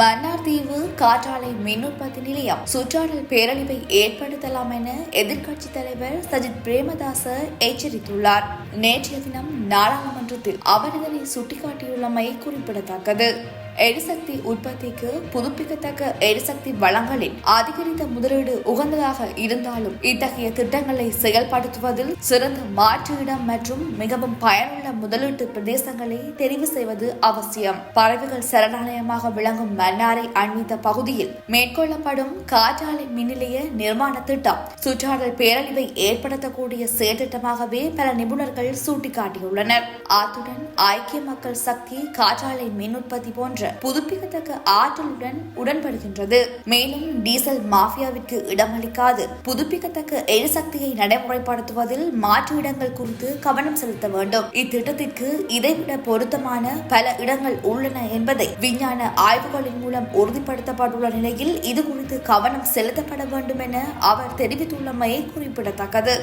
மன்னார் தீவு காற்றாலை மின் உற்பத்தி நிலையம் சுற்றாடல் பேரழிவை ஏற்படுத்தலாம் என எதிர்க்கட்சித் தலைவர் சஜித் பிரேமதாச எச்சரித்துள்ளார். நேற்றைய தினம் நாடாளுமன்றத்தில் அவர் இதனை சுட்டிக்காட்டியுள்ளமை குறிப்பிடத்தக்கது. எரிசக்தி உற்பத்திக்கு புதுப்பிக்கத்தக்க எரிசக்தி வளங்களில் அதிகரித்த முதலீடு உகந்ததாக இருந்தாலும் இத்தகைய திட்டங்களை செயல்படுத்துவதில் சிறந்த மாற்று இடம் மற்றும் மிகவும் பயனுள்ள முதலீட்டு பிரதேசங்களை தெரிவு செய்வது அவசியம். பறவைகள் சரணாலயமாக விளங்கும் மன்னாரை அண்மித்த பகுதியில் மேற்கொள்ளப்படும் காற்றாலை மின் நிலைய நிர்மாண திட்டம் சுற்றாடல் பேரழிவை ஏற்படுத்தக்கூடிய செயற்திட்டமாகவே பல நிபுணர்கள் சுட்டிக்காட்டியுள்ளனர். அத்துடன் ஐக்கிய மக்கள் சக்தி காற்றாலை மின் உற்பத்தி போன்ற புதுப்பிக்கத்தக்க ஆற்றலுடன் உடன்படுகின்றது. மேலும் டீசல் மாஃபியாவிற்கு இடமளிக்காது. புதுப்பிக்கத்தக்க எரிசக்தியை நடைமுறைப்படுத்துவதில் மாற்று இடங்கள் குறித்து கவனம் செலுத்த வேண்டும். இத்திட்டத்திற்கு இதைவிட பொருத்தமான பல இடங்கள் உள்ளன என்பதை விஞ்ஞான ஆய்வுகளின் மூலம் உறுதிப்படுத்தப்பட்டுள்ள நிலையில் இது குறித்து கவனம் செலுத்தப்பட வேண்டும் என அவர் தெரிவித்துள்ளமை குறிப்பிடத்தக்கது.